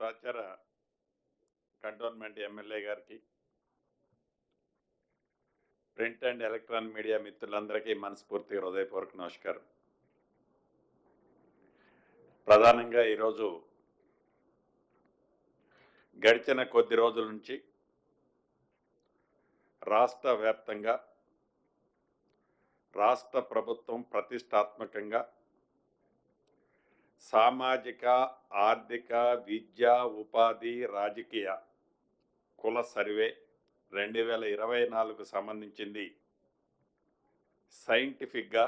సహచర cantonment MLA గారికి print and electronic media మిత్రులందరికీ మనస్ఫూర్తి హృదయపూర్వక నమస్కారం. ప్రధానంగా ఈరోజు గడిచిన కొద్ది రోజుల నుంచి రాష్ట్ర వ్యాప్తంగా రాష్ట్ర ప్రభుత్వం ప్రతిష్టాత్మకంగా సామాజిక ఆర్థిక విద్య ఉపాధి రాజకీయ కుల సర్వే రెండు వేల ఇరవై నాలుగు సంబంధించింది. సైంటిఫిక్గా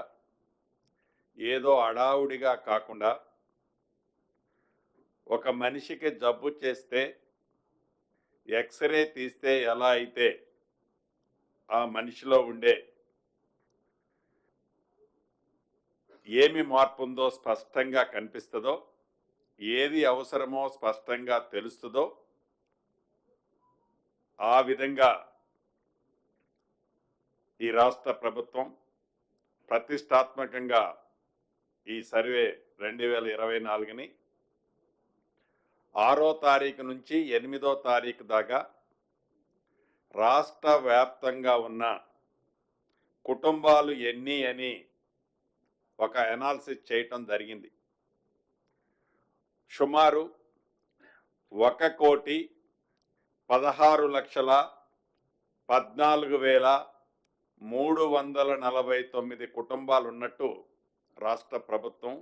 ఏదో అడావుడిగా కాకుండా ఒక మనిషికి జబ్బు చేస్తే ఎక్స్రే తీస్తే ఎలా అయితే ఆ మనిషిలో ఉండే ఏమి మార్పు ఉందో స్పష్టంగా కనిపిస్తుందో ఏది అవసరమో స్పష్టంగా తెలుస్తుందో ఆ విధంగా ఈ రాష్ట్ర ప్రభుత్వం ప్రతిష్టాత్మకంగా ఈ సర్వే రెండు వేల ఇరవై నాలుగుని ఆరో తారీఖు నుంచి ఎనిమిదో తారీఖు దాకా రాష్ట్ర వ్యాప్తంగా ఉన్న కుటుంబాలు ఎన్ని అని ఒక ఎనాలిసిస్ చేయటం జరిగింది. సుమారు ఒక కోటి పదహారు లక్షల పద్నాలుగు వేల మూడు వందల నలభై తొమ్మిది కుటుంబాలు ఉన్నట్టు రాష్ట్ర ప్రభుత్వం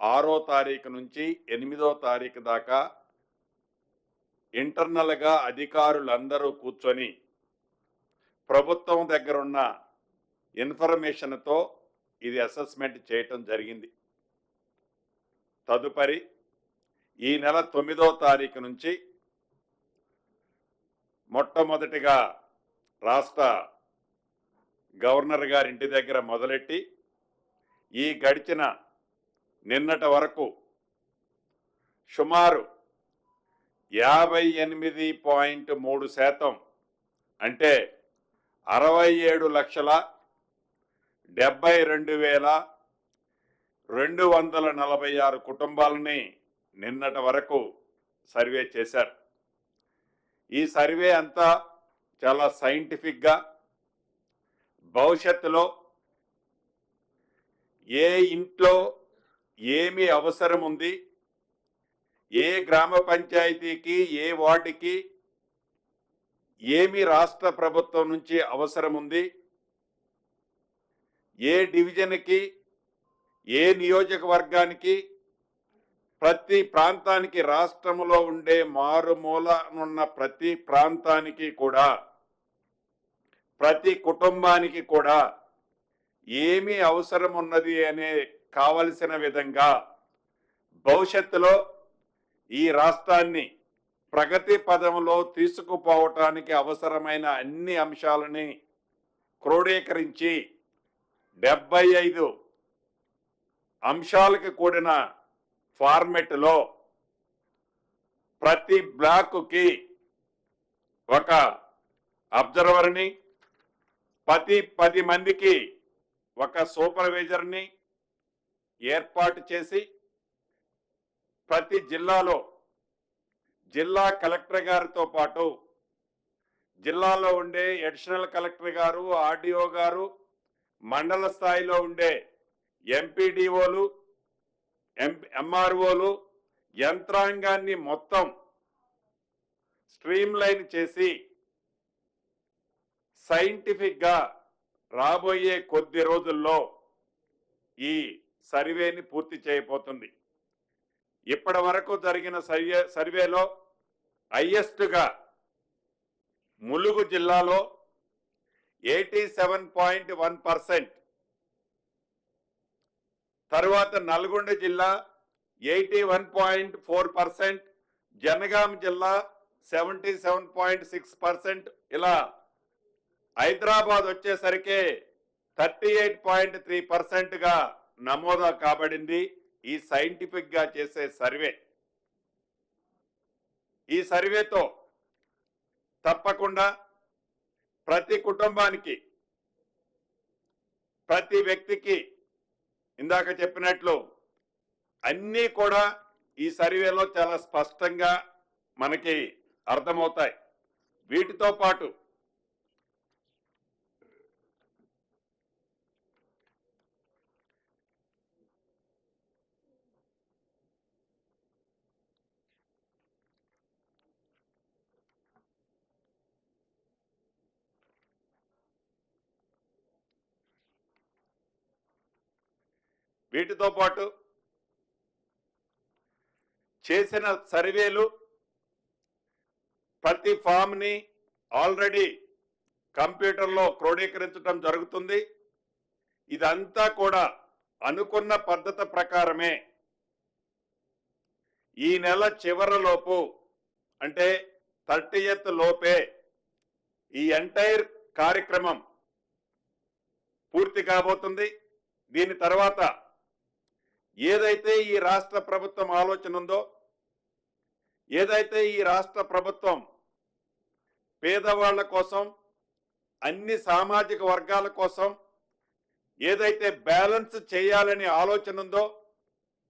ఆరో తారీఖు నుంచి ఎనిమిదో తారీఖు దాకా ఇంటర్నల్గా అధికారులందరూ కూర్చొని ప్రభుత్వం దగ్గరున్న ఇన్ఫర్మేషన్తో ఇది అసెస్మెంట్ చేయటం జరిగింది. తదుపరి ఈ నెల తొమ్మిదో తారీఖు నుంచి మొట్టమొదటిగా రాష్ట్ర గవర్నర్ గారి ఇంటి దగ్గర మొదలెట్టి ఈ గడిచిన నిన్నటి వరకు సుమారు యాభై ఎనిమిది పాయింట్ మూడు శాతం అంటే అరవై ఏడు లక్షల డెబ్బై రెండు వేల రెండు వందల నలభై ఆరు కుటుంబాలని నిన్నటి వరకు సర్వే చేశారు. ఈ సర్వే అంతా చాలా సైంటిఫిక్గా భవిష్యత్తులో ఏ ఇంట్లో ఏమి అవసరం ఉంది ఏ గ్రామ పంచాయతీకి ఏ వార్డుకి ఏమి రాష్ట్ర ప్రభుత్వం నుంచి అవసరం ఉంది ఏ డివిజన్కి ఏ నియోజకవర్గానికి ప్రతి ప్రాంతానికి రాష్ట్రంలో ఉండే మారుమూలనున్న ప్రతి ప్రాంతానికి కూడా ప్రతి కుటుంబానికి కూడా ఏమి అవసరం ఉన్నది అనే కావలసిన విధంగా భవిష్యత్తులో ఈ రాష్ట్రాన్ని ప్రగతి పదంలో తీసుకుపోవటానికి అవసరమైన అన్ని అంశాలని క్రోడీకరించి డెబ్బై ఐదు అంశాలకు కూడిన ఫార్మెట్లో ప్రతి బ్లాకుకి ఒక అబ్జర్వర్ని ప్రతి పది మందికి ఒక సూపర్వైజర్ని ఏర్పాటు చేసి ప్రతి జిల్లాలో జిల్లా కలెక్టర్ గారితో పాటు జిల్లాలో ఉండే అడిషనల్ కలెక్టర్ గారు ఆర్డీఓ గారు మండల స్థాయిలో ఉండే ఎంపీడీఓలు ఎం ఎంఆర్ఓలు యంత్రాంగాన్ని మొత్తం స్ట్రీమ్లైన్ చేసి సైంటిఫిక్గా రాబోయే కొద్ది రోజుల్లో ఈ సర్వేని పూర్తి చేయబోతుంది. ఇప్పటి వరకు జరిగిన సర్వే సర్వేలో హయ్యెస్ట్గా ములుగు జిల్లాలో eighty seven point one percent. తర్వాత నల్గొండ జిల్లా eighty one point four percent. Jangaon జిల్లా seventy seven point six percent. ఇలా హైదరాబాద్ వచ్చేసరికి థర్టీ ఎయిట్ పాయింట్ త్రీ పర్సెంట్గా నమోదా కాబడింది ఈ సైంటిఫిక్గా చేసే సర్వే. ఈ సర్వేతో తప్పకుండా ప్రతి కుటుంబానికి ప్రతి వ్యక్తికి ఇందాక చెప్పినట్లు అన్నీ కూడా ఈ సర్వేలో చాలా స్పష్టంగా మనకి అర్థమవుతాయి. వీటితో పాటు వీటితో పాటు చేసిన సర్వేలు ప్రతి ఫామ్ని ఆల్రెడీ కంప్యూటర్లో క్రోడీకరించడం జరుగుతుంది. ఇదంతా కూడా అనుకున్న పద్ధతి ప్రకారమే ఈ నెల చివరలోపు అంటే థర్టీ లోపే ఈ ఎంటైర్ కార్యక్రమం పూర్తి కాబోతుంది. దీని తర్వాత ఏదైతే ఈ రాష్ట్ర ప్రభుత్వం ఆలోచన ఉందో ఏదైతే ఈ రాష్ట్ర ప్రభుత్వం పేదవాళ్ళ కోసం అన్ని సామాజిక వర్గాల కోసం ఏదైతే బ్యాలెన్స్ చేయాలని ఆలోచన ఉందో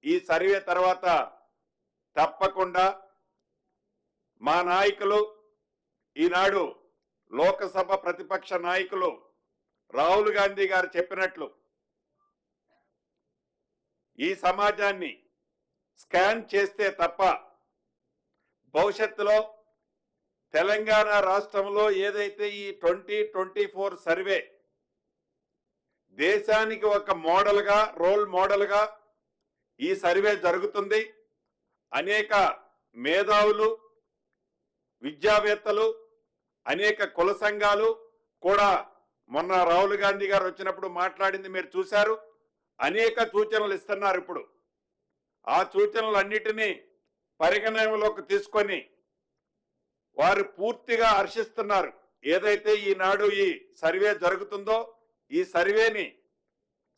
ఈ సర్వే తర్వాత తప్పకుండా మా నాయకులు ఈనాడు లోకసభ ప్రతిపక్ష నాయకులు రాహుల్ గాంధీ గారు చెప్పినట్లు ఈ సమాజాన్ని స్కాన్ చేస్తే తప్ప భవిష్యత్తులో తెలంగాణ రాష్ట్రంలో ఏదైతే ఈ ట్వంటీ ట్వంటీ ఫోర్ సర్వే దేశానికి ఒక మోడల్గా రోల్ మోడల్గా ఈ సర్వే జరుగుతుంది అనేక మేధావులు విద్యావేత్తలు అనేక కుల సంఘాలు కూడా మొన్న రాహుల్ గాంధీ గారు వచ్చినప్పుడు మాట్లాడింది మీరు చూశారు. అనేక సూచనలు ఇస్తున్నారు ఇప్పుడు. ఆ సూచనలన్నిటినీ పరిగణనలోకి తీసుకొని వారు పూర్తిగా హర్షిస్తున్నారు. ఏదైతే ఈనాడు ఈ సర్వే జరుగుతుందో ఈ సర్వేని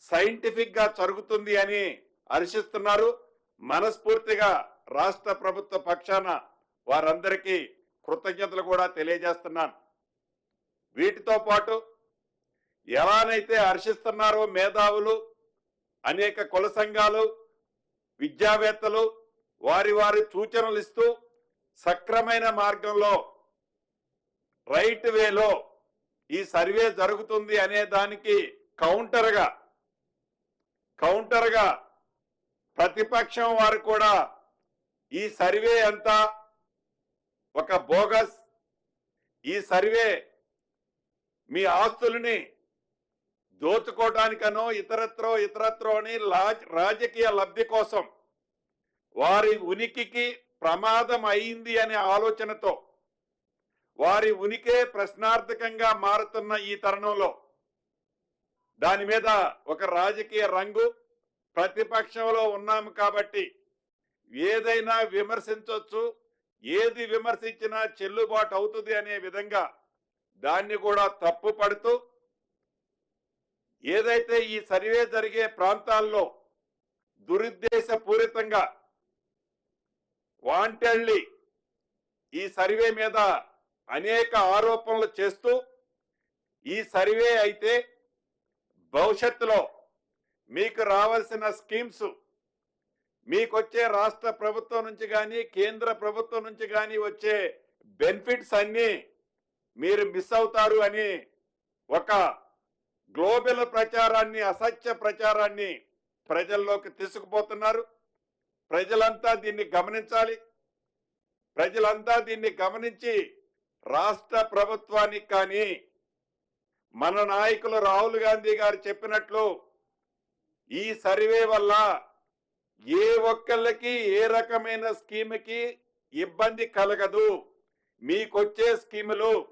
సైంటిఫిక్గా జరుగుతుంది అని హర్షిస్తున్నారు. మనస్ఫూర్తిగా రాష్ట్ర ప్రభుత్వ పక్షాన వారందరికీ కృతజ్ఞతలు కూడా తెలియజేస్తున్నాను. వీటితో పాటు ఎలానైతే హర్షిస్తున్నారో మేధావులు అనేక కుల సంఘాలు విద్యావేత్తలు వారి వారి సూచనలు ఇస్తూ సక్రమైన మార్గంలో రైట్ వేలో ఈ సర్వే జరుగుతుంది అనే దానికి కౌంటర్గా కౌంటర్గా ప్రతిపక్షం వారు కూడా ఈ సర్వే అంతా ఒక బోగస్. ఈ సర్వే మీ ఆస్తుల్ని దోచుకోవటానికనో ఇతరత్రో ఇతరత్రో అని లా- రాజకీయ లబ్ధి కోసం వారి ఉనికికి ప్రమాదం అయింది అనే ఆలోచనతో వారి ఉనికే ప్రశ్నార్థకంగా మారుతున్న ఈ తరుణంలో దాని మీద ఒక రాజకీయ రంగు ప్రతిపక్షంలో ఉన్నాము కాబట్టి ఏదైనా విమర్శించవచ్చు ఏది విమర్శించినా చెల్లుబాటు అవుతుంది అనే విధంగా దాన్ని కూడా తప్పు పడుతూ ఏదైతే ఈ సర్వే జరిగే ప్రాంతాల్లో దురుద్దేశపూరితంగా వాంటెళ్ళి ఈ సర్వే మీద అనేక ఆరోపణలు చేస్తూ ఈ సర్వే అయితే భవిష్యత్తులో మీకు రావాల్సిన స్కీమ్స్ మీకు వచ్చే రాష్ట్ర ప్రభుత్వం నుంచి కానీ కేంద్ర ప్రభుత్వం నుంచి కానీ వచ్చే బెనిఫిట్స్ అన్నీ మీరు మిస్ అవుతారు అని ఒక గ్లోబల్ ప్రచారాన్ని అసత్య ప్రచారాన్ని ప్రజల్లోకి తీసుకుపోతున్నారు. ప్రజలంతా దీన్ని గమనించాలి. ప్రజలంతా దీన్ని గమనించి రాష్ట్ర ప్రభుత్వానికి కానీ మన నాయకులు రాహుల్ గాంధీ గారు చెప్పినట్లు ఈ సర్వే వల్ల ఏ ఒక్కళ్ళకి ఏ రకమైన స్కీమ్కి ఇబ్బంది కలగదు. మీకొచ్చే స్కీములు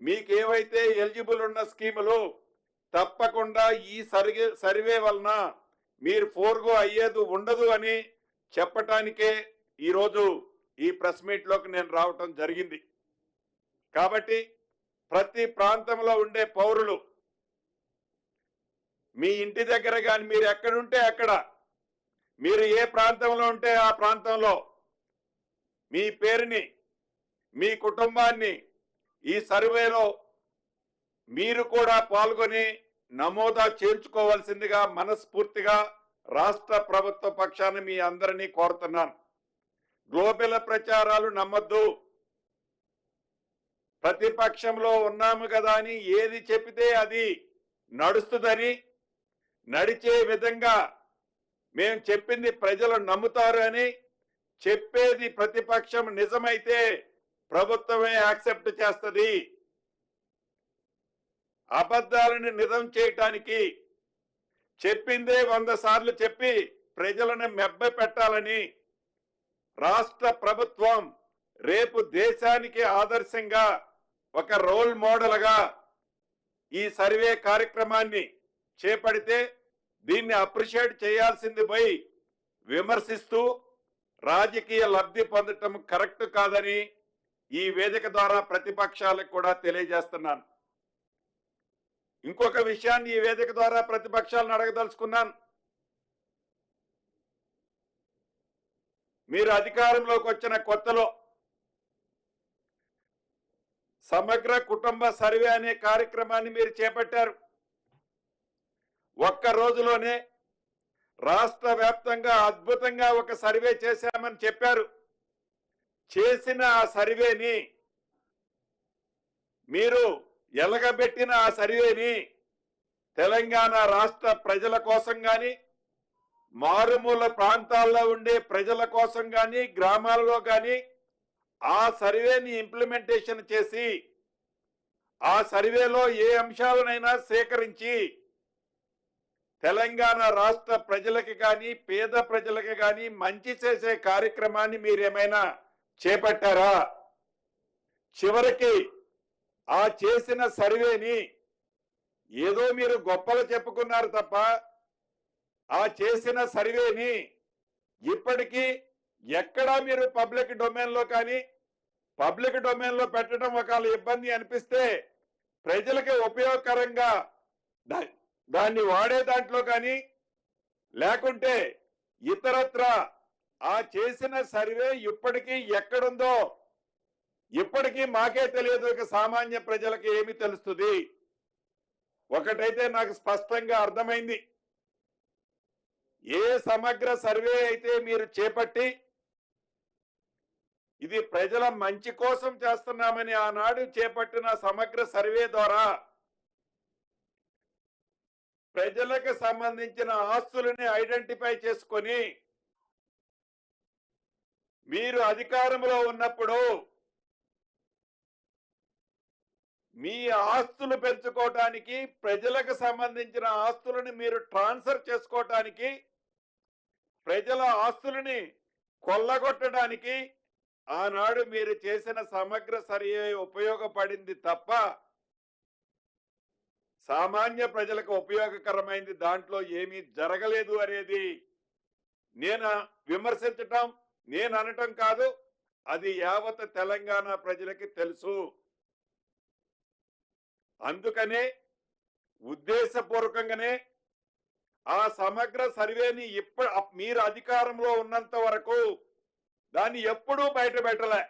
మీకేవైతే ఎలిజిబుల్ ఉన్న స్కీములు తప్పకుండా ఈ సర్వే సర్వే వలన మీరు ఫోర్గో అయ్యేది ఉండదు అని చెప్పటానికే ఈరోజు ఈ ప్రెస్ మీట్లోకి నేను రావటం జరిగింది. కాబట్టి ప్రతి ప్రాంతంలో ఉండే పౌరులు మీ ఇంటి దగ్గర కానీ మీరు ఎక్కడుంటే అక్కడ మీరు ఏ ప్రాంతంలో ఉంటే ఆ ప్రాంతంలో మీ పేరుని మీ కుటుంబాన్ని ఈ సర్వేలో మీరు కూడా పాల్గొని నమోదా చేర్చుకోవాల్సిందిగా మనస్ఫూర్తిగా రాష్ట్ర ప్రభుత్వ పక్షాన్ని మీ అందరినీ కోరుతున్నాను. గ్లోబల్ ప్రచారాలు నమ్మద్దు. ప్రతిపక్షంలో ఉన్నాము కదా అని ఏది చెబితే అది నడుస్తుందని నడిచే విధంగా మేము చెప్పింది ప్రజలు నమ్ముతారు అని చెప్పేది ప్రతిపక్షం నిజమైతే ప్రభుత్వమే యాక్సెప్ట్ చేస్తుంది. అబద్ధాలను నిజం చేయటానికి చెప్పిందే వంద సార్లు చెప్పి ప్రజలను మెబ్బ పెట్టాలని రాష్ట్ర ప్రభుత్వం రేపు దేశానికి ఆదర్శంగా ఒక రోల్ మోడల్గా ఈ సర్వే కార్యక్రమాన్ని చేపడితే దీన్ని అప్రిషియేట్ చేయాల్సింది పోయి విమర్శిస్తూ రాజకీయ లబ్ధి పొందటం కరెక్ట్ కాదని ఈ వేదిక ద్వారా ప్రతిపక్షాలకు కూడా తెలియజేస్తున్నాను. ఇంకొక విషయాన్ని ఈ వేదిక ద్వారా ప్రతిపక్షాలను అడగదలుచుకున్నాను. మీరు అధికారంలోకి వచ్చిన కొత్తలో సమగ్ర కుటుంబ సర్వే అనే కార్యక్రమాన్ని మీరు చేపట్టారు. ఒక్క రోజులోనే రాష్ట్ర వ్యాప్తంగా అద్భుతంగా ఒక సర్వే చేశామని చెప్పారు. చేసిన ఆ సర్వేని మీరు ఎలగబెట్టిన ఆ సర్వేని తెలంగాణ రాష్ట్ర ప్రజల కోసం కానీ మారుమూల ప్రాంతాల్లో ఉండే ప్రజల కోసం కానీ గ్రామాలలో కానీ ఆ సర్వేని ఇంప్లిమెంటేషన్ చేసి ఆ సర్వేలో ఏ అంశాలనైనా సేకరించి తెలంగాణ రాష్ట్ర ప్రజలకి కానీ పేద ప్రజలకి కానీ మంచి చేసే కార్యక్రమాన్ని మీరేమైనా చేపట్టారా? చివరికి ఆ చేసిన సర్వేని ఏదో మీరు గొప్పలు చెప్పుకున్నారు తప్ప ఆ చేసిన సర్వేని ఇప్పటికీ ఎక్కడా మీరు పబ్లిక్ డొమైన్లో కానీ పబ్లిక్ డొమైన్లో పెట్టడం ఒకవేళ ఇబ్బంది అనిపిస్తే ప్రజలకి ఉపయోగకరంగా దా- దాన్ని వాడే దాంట్లో కానీ లేకుంటే ఇతరత్ర ఆ చేసిన సర్వే ఇప్పటికీ ఎక్కడుందో ఇప్పటికీ మాకే తెలియదు ఇక సామాన్య ప్రజలకు ఏమి తెలుస్తుంది. ఒకటైతే నాకు స్పష్టంగా అర్థమైంది. ఏ సమగ్ర సర్వే అయితే మీరు చేపట్టి ఇది ప్రజల మంచి కోసం చేస్తున్నామని ఆనాడు చేపట్టిన సమగ్ర సర్వే ద్వారా ప్రజలకు సంబంధించిన ఆస్తులని ఐడెంటిఫై చేసుకొని మీరు అధికారంలో ఉన్నప్పుడు మీ ఆస్తులు పెంచుకోవటానికి ప్రజలకు సంబంధించిన ఆస్తులను మీరు ట్రాన్స్ఫర్ చేసుకోవటానికి ప్రజల ఆస్తులని కొల్లగొట్టడానికి ఆనాడు మీరు చేసిన సమగ్ర సర్వే ఉపయోగపడింది తప్ప సామాన్య ప్రజలకు ఉపయోగకరమైంది దాంట్లో ఏమీ జరగలేదు అనేది నేను విమర్శించటం నేను అనటం కాదు అది యావత్ తెలంగాణ ప్రజలకి తెలుసు. అందుకనే ఉద్దేశపూర్వకంగానే ఆ సమగ్ర సర్వేని ఇప్పుడు మీరు అధికారంలో ఉన్నంత వరకు దాన్ని ఎప్పుడూ బయట పెట్టలే.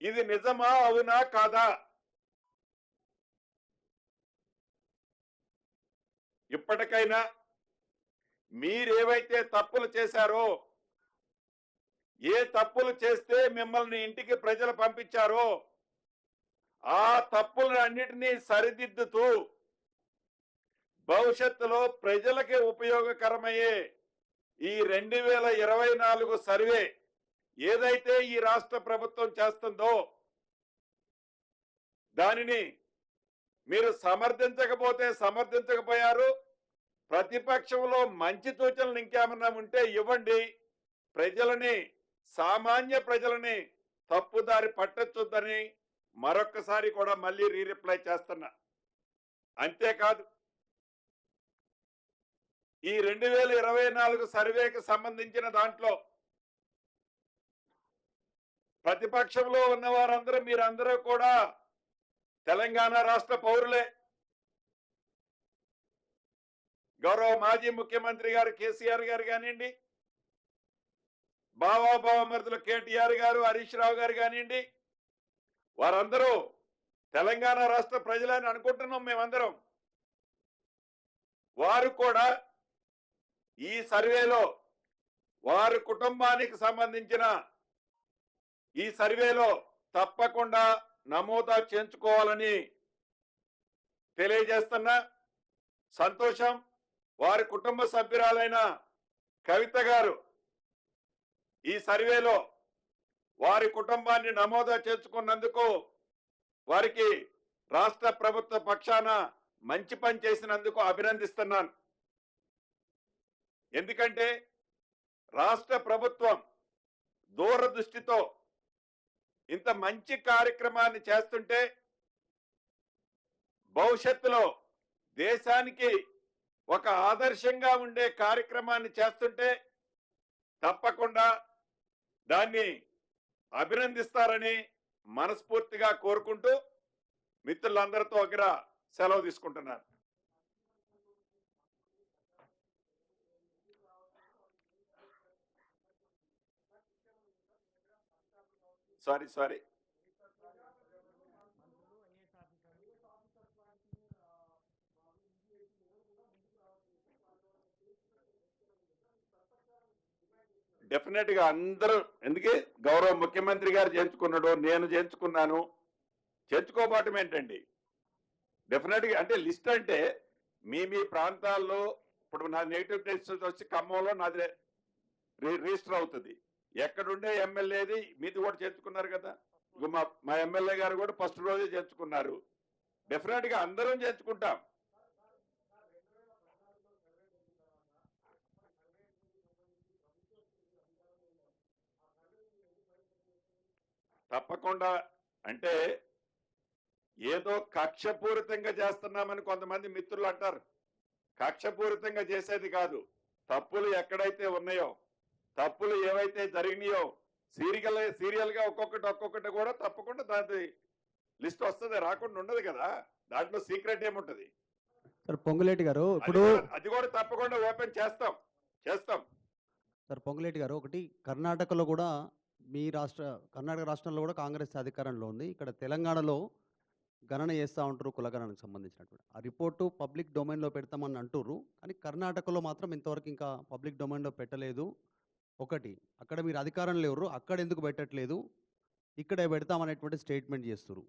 ఇది నిజమా అవునా కాదా? ఇప్పటికైనా మీరేవైతే తప్పులు చేశారో ఏ తప్పులు చేస్తే మిమ్మల్ని ఇంటికి ప్రజలు పంపించారో ఆ తప్పులన్నిటినీ సరిదిద్దుతూ భవిష్యత్తులో ప్రజలకి ఉపయోగకరమయ్యే ఈ రెండు వేల ఇరవై నాలుగు సర్వే ఏదైతే ఈ రాష్ట్ర ప్రభుత్వం చేస్తుందో దానిని మీరు సమర్థించకపోతే సమర్థించకపోయారు. ప్రతిపక్షంలో మంచి సూచనలు ఇంకేమన్నా ఉంటే ఇవ్వండి. ప్రజలని సామాన్య ప్రజలని తప్పుదారి పట్టొద్దని మరొక్కసారి కూడా మళ్ళీ రీ రిప్లై చేస్తున్నా. అంతేకాదు ఈ రెండు వేల ఇరవై నాలుగు సర్వేకి సంబంధించిన దాంట్లో ప్రతిపక్షంలో ఉన్న వారందరూ మీరందరూ కూడా తెలంగాణ రాష్ట్ర పౌరులే. గౌరవ మాజీ ముఖ్యమంత్రి గారు కేసీఆర్ గారు కానివ్వండి బావాబావమరుదులు కేటీఆర్ గారు హరీష్ రావు గారు కానివ్వండి వారందరూ తెలంగాణ రాష్ట్ర ప్రజలని అనుకుంటున్నాం మేమందరం. వారు కూడా ఈ సర్వేలో వారి కుటుంబానికి సంబంధించిన ఈ సర్వేలో తప్పకుండా నమోదా చేయించుకోవాలని తెలియజేస్తున్న సంతోషం వారి కుటుంబ సభ్యురాలైన కవిత గారు ఈ సర్వేలో వారి కుటుంబాన్ని నమోదు చేసుకున్నందుకు వారికి రాష్ట్ర ప్రభుత్వ పక్షాన మంచి పని చేసినందుకు అభినందిస్తున్నాను. ఎందుకంటే రాష్ట్ర ప్రభుత్వం దూరదృష్టితో ఇంత మంచి కార్యక్రమాన్ని చేస్తుంటే భవిష్యత్తులో దేశానికి ఒక ఆదర్శంగా ఉండే కార్యక్రమాన్ని చేస్తుంటే తప్పకుండా దాన్ని అభినందిస్తారని మనస్ఫూర్తిగా కోరుకుంటూ మిత్రులందరితో దగ్గర సెలవు తీసుకుంటున్నాను. Sorry sorry. డెఫినెట్గా అందరూ ఎందుకే గౌరవ ముఖ్యమంత్రి గారు చేర్చుకున్నాడు నేను చేర్చుకున్నాను చేర్చుకోబోవటం ఏంటండి? డెఫినెట్గా అంటే లిస్ట్ అంటే మీ మీ ప్రాంతాల్లో ఇప్పుడు నా నెగిటివ్ టెస్ట్ వచ్చి ఖమ్మంలో నాది రి- రిజిస్టర్ అవుతుంది. ఎక్కడుండే ఎమ్మెల్యేది మీది కూడా చేర్చుకున్నారు కదా? మా మా ఎమ్మెల్యే గారు కూడా ఫస్ట్ రోజే చేర్చుకున్నారు డెఫినెట్గా అందరం చేర్చుకుంటాం తప్పకుండా. అంటే ఏదో కక్షపూరితంగా చేస్తున్నామని కొంతమంది మిత్రులు అంటారు. కక్షపూరితంగా చేసేది కాదు. తప్పులు ఎక్కడైతే ఉన్నాయో తప్పులు ఏవైతే జరిగినాయో సీరియల్ సీరియల్గా ఒక్కొక్కటి ఒక్కొక్కటి కూడా తప్పకుండా దాని లిస్ట్ వస్తుంది రాకుండా ఉండదు కదా. దాంట్లో సీక్రెట్ ఏముంటది? సార్ పొంగులేటి గారు అది ఇప్పుడు కూడా- అది కూడా తప్పకుండా ఓపెన్ చేస్తాం చేస్తాం. సార్ పొంగులేటి గారు ఒకటి కర్ణాటకలో కూడా మీ రాష్ట్ర కర్ణాటక రాష్ట్రంలో కూడా కాంగ్రెస్ అధికారంలో ఉంది. ఇక్కడ తెలంగాణలో గణన చేస్తూ ఉంటారు కులగణనకు సంబంధించినటువంటి. ఆ రిపోర్టు పబ్లిక్ డొమైన్లో పెడతామని అంటుర్రు. కానీ కర్ణాటకలో మాత్రం ఇంతవరకు ఇంకా పబ్లిక్ డొమైన్లో పెట్టలేదు. ఒకటి అక్కడ మీరు అధికారం లేరు అక్కడ ఎందుకు పెట్టట్లేదు? ఇక్కడే పెడతామనేటువంటి స్టేట్మెంట్ చేస్తారు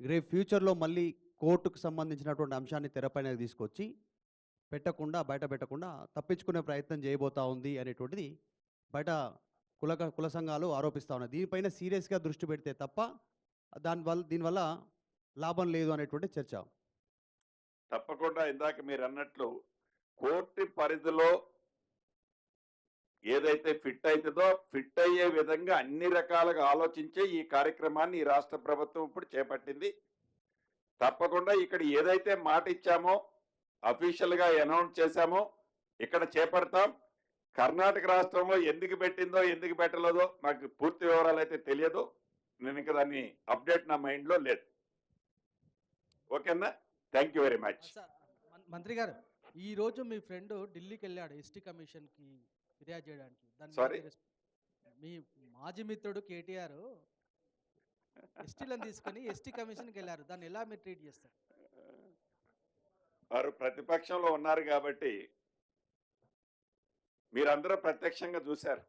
రేపు ఫ్యూచర్లో మళ్ళీ కోర్టుకు సంబంధించినటువంటి అంశాన్ని తెరపైన తీసుకొచ్చి పెట్టకుండా బయట పెట్టకుండా తప్పించుకునే ప్రయత్నం చేయబోతా ఉంది అనేటువంటిది బయట కుల కుల సంఘాలు ఆరోపిస్తూ ఉన్నాయి. దీనిపైన సీరియస్గా దృష్టి పెడితే తప్ప దానివల్ల దీనివల్ల లాభం లేదు అనేటువంటి చర్చ. తప్పకుండా ఇందాక మీరు అన్నట్లు కోర్టు పరిధిలో ఏదైతే ఫిట్ అవుతుందో ఫిట్ అయ్యే విధంగా అన్ని రకాలుగా ఆలోచించే ఈ కార్యక్రమాన్ని ఈ రాష్ట్ర ప్రభుత్వం ఇప్పుడు చేపట్టింది. తప్పకుండా ఇక్కడ ఏదైతే మాట ఇచ్చామో అఫీషియల్గా అనౌన్స్ చేశామో ఇక్కడ చేపడతాం. కర్ణాటక రాష్ట్రంలో ఎందుకు పెట్టిందో ఎందుకు పెట్టలేదో నాకు పూర్తి వివరాలు అయితే తెలియదు. నేను ఇంకా దాన్ని అప్డేట్ నా మైండ్లో లేదు. ఓకేనా? Thank you very much. Sir మంత్రి గారు ఈ రోజు మీ ఫ్రెండ్ ఢిల్లీకి వెళ్ళాడు ఎస్టీ కమిషన్కి ఫిర్యాదు చేయడానికి. రెస్- మీ మాజీ మిత్రుడు కేటీఆర్ ఎస్టీలను తీసుకొని ఎస్టీ కమిషన్కి వెళ్ళారు దాన్ని ఎలా మీరు ట్రీట్ చేస్తారు? వారు ప్రతిపక్షంలో ఉన్నారు కాబట్టి మీరందరూ ప్రత్యక్షంగా చూశారు.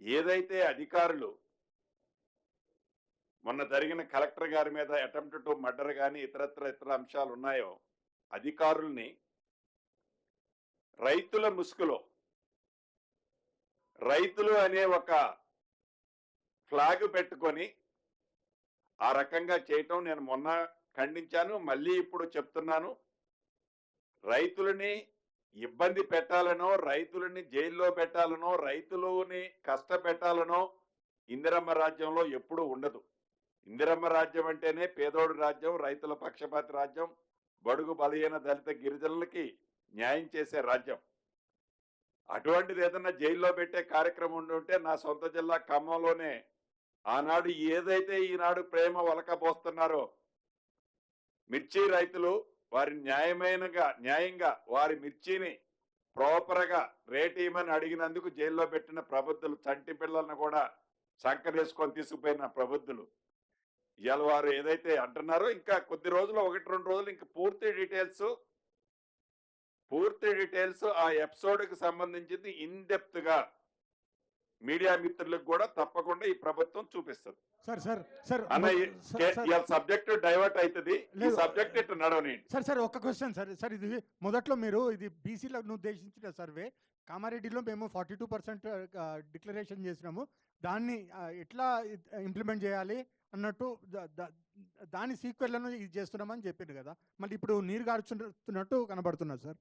ఏదైతే అధికారులు మొన్న జరిగిన కలెక్టర్ గారి మీద అటెంప్ట్ టు మర్డర్ కానీ ఇతరత్ర ఇతర అంశాలు ఉన్నాయో అధికారుల్ని రైతుల ముసుగులో రైతులు అనే ఒక ఫ్లాగ్ పెట్టుకొని ఆ రకంగా చేయటం నేను మొన్న ఖండించాను మళ్ళీ ఇప్పుడు చెప్తున్నాను. రైతులని ఇబ్బంది పెట్టాలనో రైతులని జైల్లో పెట్టాలనో రైతులని కష్టపెట్టాలనో ఇందిరమ్మ రాజ్యంలో ఎప్పుడూ ఉండదు. ఇందిరమ్మ రాజ్యం అంటేనే పేదోడు రాజ్యం రైతుల పక్షపాతి రాజ్యం బడుగు బలహీన దళిత గిరిజనులకి న్యాయం చేసే రాజ్యం. అటువంటిది ఏదన్నా జైల్లో పెట్టే కార్యక్రమం ఉండి ఉంటే నా సొంత జిల్లా ఖమ్మంలోనే ఆనాడు ఏదైతే ఈనాడు ప్రేమ వలకపోస్తున్నారో మిర్చి రైతులు వారి న్యాయమైనగా న్యాయంగా వారి మిర్చిని ప్రాపర్గా రేట్ ఇవ్వమని అడిగినందుకు జైల్లో పెట్టిన ప్రబుద్ధులు చంటి పిల్లలను కూడా సంకరేసుకొని తీసుకుపోయిన ప్రబుద్ధులు. ఇవాళ వారు ఏదైతే అంటున్నారో ఇంకా కొద్ది రోజులు ఒకటి రెండు రోజులు ఇంకా పూర్తి డీటెయిల్స్ పూర్తి డీటెయిల్స్ ఆ ఎపిసోడ్కి సంబంధించింది ఇన్ డెప్త్గా మీడియా మిత్రులకు కూడా తప్పకుండా ఈ ప్రభుత్వం చూపిస్తుంది. సార్ సార్ సార్ అన్న సబ్జెక్ట్ డైవర్ట్ అవుతుంది ఈ. సబ్జెక్ట్ ఇట్లా నడవనండి సార్ సార్ ఒక్క క్వశ్చన్ సార్ సార్ ఇది మొదట్లో మీరు ఇది బీసీలకు ఉద్దేశించిన సర్వే. కామారెడ్డిలో మేము ఫార్టీ టూ పర్సెంట్ డిక్లరేషన్ చేసినాము. దాన్ని ఎట్లా ఇంప్లిమెంట్ చేయాలి అన్నట్టు దాని సీక్వెల్లను ఇది చేస్తున్నామని చెప్పింది కదా. మళ్ళీ ఇప్పుడు నీరు గార్చున్నట్టు కనబడుతున్నారు సార్.